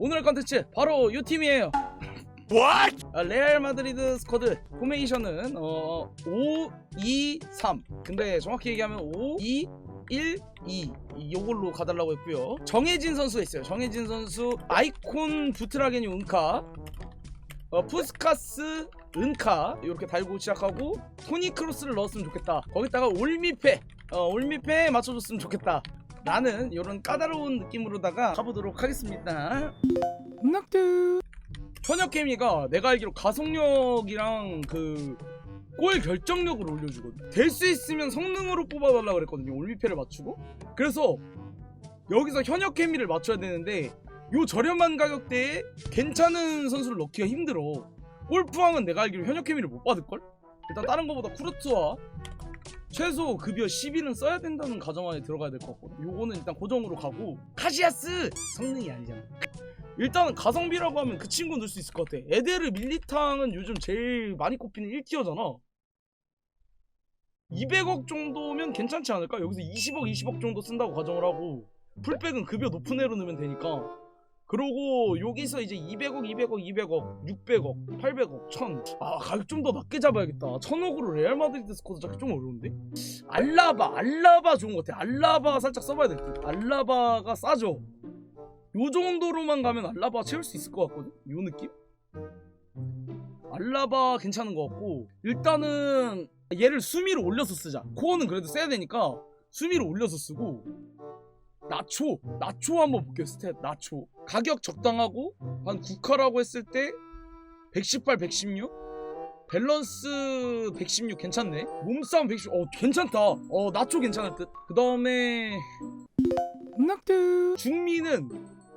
오늘의 컨텐츠 바로 이 팀이에요. What? 아, 레알 마드리드 스쿼드 포메이션은 어 5, 2, 3. 근데 정확히 얘기하면 5, 2, 1, 2 이걸로 가달라고 했고요. 정해진 선수가 있어요. 정해진 선수 아이콘 부트라겐이 은카, 어, 푸스카스 은카 이렇게 달고 시작하고 토니 크로스를 넣었으면 좋겠다. 거기다가 올미페 어, 올미페 맞춰줬으면 좋겠다. 나는 이런 까다로운 느낌으로다가 가보도록 하겠습니다. 낙드 현역 케미가 내가 알기로 가속력이랑 그 골 결정력을 올려주거든. 될 수 있으면 성능으로 뽑아달라 그랬거든요. 올미페를 맞추고. 그래서 여기서 현역 케미를 맞춰야 되는데 요 저렴한 가격대에 괜찮은 선수를 넣기가 힘들어. 골프왕은 내가 알기로 현역 케미를 못 받을걸? 일단 다른 거보다 쿠르트와 최소 급여 10일은 써야 된다는 가정하에 들어가야 될 것 같거든. 요거는 일단 고정으로 가고 카시아스 성능이 아니잖아. 일단은 가성비라고 하면 그 친구 넣을 수 있을 것 같아. 에데르 밀리탕은 요즘 제일 많이 꼽히는 1티어잖아. 200억 정도면 괜찮지 않을까? 여기서 20억, 20억 정도 쓴다고 가정을 하고 풀백은 급여 높은 애로 넣으면 되니까 그러고 여기서 이제 200억, 200억, 200억, 600억, 800억, 1000. 아 가격 좀 더 낮게 잡아야겠다. 1000억으로 레알 마드리드 스쿼드 잡기 좀 어려운데? 알라바, 알라바 좋은 것 같아. 알라바 살짝 써봐야 될 듯. 알라바가 싸죠. 요 정도로만 가면 알라바 채울 수 있을 것 같거든? 요 느낌? 알라바 괜찮은 것 같고 일단은 얘를 수미로 올려서 쓰자 코어는 그래도 써야 되니까 수미로 올려서 쓰고 나초 나초 한번 볼게요 스탯 나초. 가격 적당하고 한 9카라고 했을 때 118, 116 밸런스 116 괜찮네. 몸싸움 116 어 괜찮다. 어 나초 괜찮을 듯그 다음에 낙드 중미는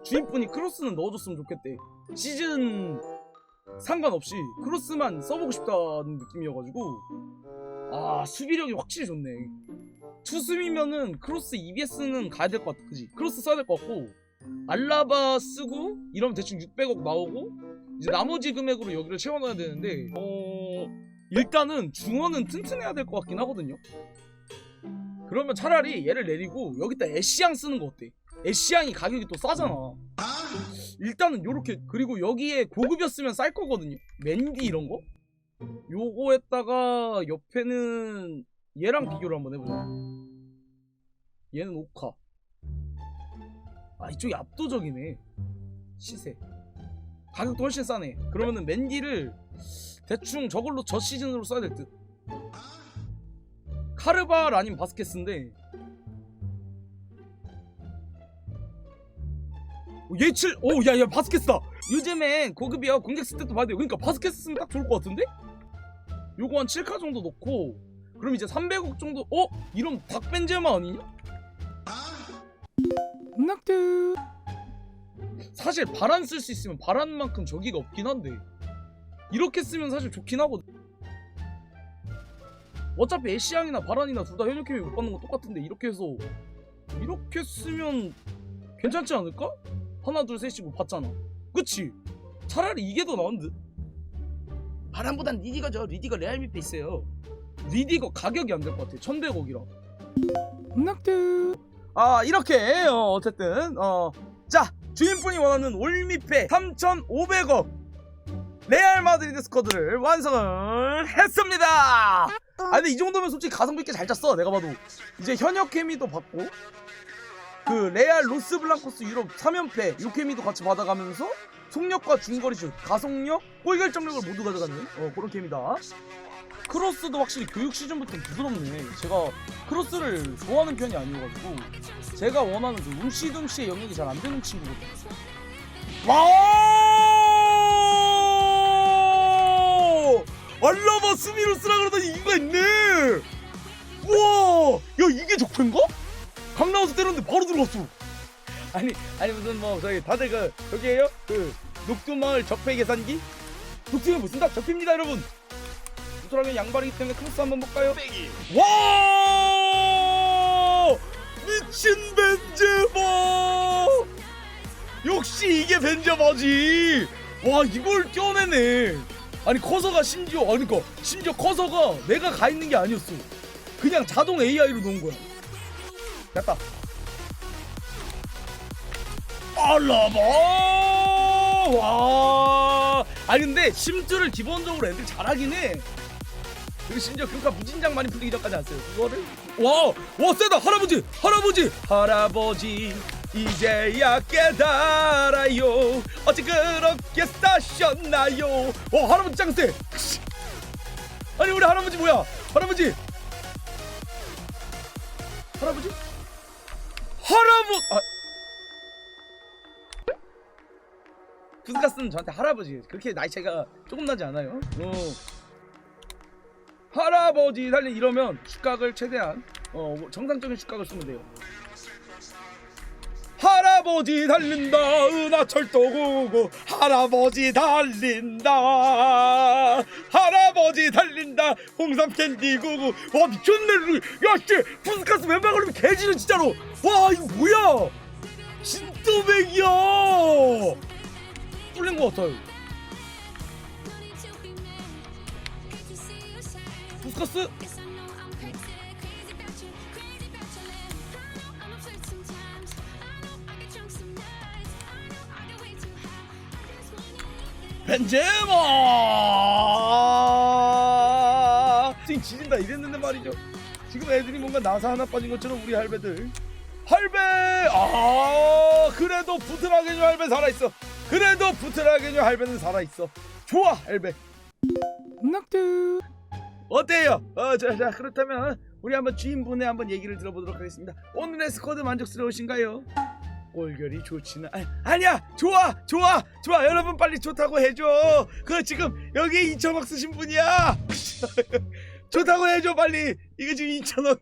주인분이 크로스는 넣어줬으면 좋겠대. 시즌 상관없이 크로스만 써보고 싶다는 느낌이어가지고. 아 수비력이 확실히 좋네 투수미면은 크로스 EBS는 가야 될 것 같아. 그지? 크로스 써야 될 것 같고 알라바 쓰고 이러면 대충 600억 나오고 이제 나머지 금액으로 여기를 채워넣어야 되는데 어 일단은 중원은 튼튼해야 될 것 같긴 하거든요. 그러면 차라리 얘를 내리고 여기다 애쉬양 쓰는 거 어때? 애쉬양이 가격이 또 싸잖아. 일단은 요렇게 그리고 여기에 고급이었으면 쌀 거거든요. 맨디 이런 거? 요거에다가 옆에는 얘랑 비교를 한번 해보자. 얘는 오카. 아 이쪽이 압도적이네. 시세. 가격도 훨씬 싸네. 그러면은 맨디를 대충 저걸로 저 시즌으로 써야 될듯. 카르발 아닌 바스케스인데. 예칠 오 야야 바스케스다. 요즘엔 고급이야. 공격 스탯도 봐야 돼요. 그러니까 바스케스 쓰면 딱 좋을 것 같은데? 요거 한 7카 정도 넣고 그럼 이제 300억 정도 어? 이런 닥벤제마 아니냐? 낙드 사실 바란 쓸 수 있으면 바란만큼 저기가 없긴 한데 이렇게 쓰면 사실 좋긴 하거든 어차피 애쉬양이나 바란이나 둘 다 현역 캠이 못 받는 거 똑같은데 이렇게 해서 이렇게 쓰면 괜찮지 않을까? 하나 둘 셋이 뭐 받잖아 그치? 차라리 이게 더 나은 듯 바람보단 리디거죠 리디거 레알 밑에 있어요 리디거 가격이 안 될 것 같아 1100억이라. 낙드 아 이렇게 어, 어쨌든 어 자 주인분이 원하는 올미페 3500억 레알 마드리드 스쿼드를 완성을 했습니다. 아 근데 이 정도면 솔직히 가성비 있게 잘 짰어 내가 봐도. 이제 현역 케미도 받고 그 레알 로스 블랑코스 유럽 3연패 요 케미도 같이 받아가면서 속력과 중거리 슛, 가속력, 골 결정력을 모두 가져가는 어, 그런 케미다. 크로스도 확실히 교육 시즌부터 부드럽네. 제가 크로스를 좋아하는 편이 아니어가지고 제가 원하는 그 움씨둠씨의 영역이 잘 안 되는 친구거든요. 와! 알라바 수미로 쓰라 그러더니 이가 있네. 우와, 야 이게 적폐인가? 강 나와서 때렸는데 바로 들어갔어. 아니 아니 무슨 뭐 저희 다들 그 저기에요 그 녹두마을 적폐 계산기 녹두는 무슨 다 적폐입니다 여러분 우트라면 양발이기 때문에 크로스 한번 볼까요? 와! 미친 벤제마 역시 이게 벤제마지! 와 이걸 껴내네. 아니 커서가 심지어 아니 그니까 심지어 커서가 내가 가 있는 게 아니었어. 그냥 자동 AI로 놓은 거야. 됐다. 알라바! 와. 아 근데 심투를 기본적으로 애들 잘하긴 해. 그리고 심지어 그러니까 무진장 많이 풀리기 전까지 안 써요. 그거를 와, 와 세다 할아버지, 할아버지, 할아버지 이제야 깨달아요. 어찌 그렇게 싸셨나요? 와 할아버지 짱 세. 아니 우리 할아버지 뭐야? 할아버지, 할아버지, 할아버. 아. 구스가스는 저한테 할아버지 그렇게 나이 차이가 조금 나지 않아요. 어. 할아버지 달리 이러면 축각을 최대한 어 정상적인 축각을 쓰면 돼요. 할아버지 달린다 은하철도 구구. 할아버지 달린다 할아버지 달린다 홍삼 캔디 구구. 와 미쳤네 야씨 부스카스 왼발 걸리면 개지는 진짜로. 와 이거 뭐야? 진또백이야. 뚫린 것 같아요 부스카스? 벤제마! 지금 지진다 이랬는데 말이죠. 지금 애들이 뭔가 나사 하나 빠진 것처럼 우리 할배들. 할배! 아 그래도 부트라게뇨 할배 살아있어. 그래도 부트라게뇨 할배는 살아있어. 좋아 할배. 낙드 어때요? 어, 자, 자 그렇다면 우리 한번 주인분의 한번 얘기를 들어보도록 하겠습니다. 오늘의 스쿼드 만족스러우신가요? 꼴결이 좋지는 아니, 아니야! 좋아! 좋아! 좋아! 여러분 빨리 좋다고 해줘! 그 지금 여기 2천억 쓰신 분이야! 좋다고 해줘 빨리! 이거 지금 2천억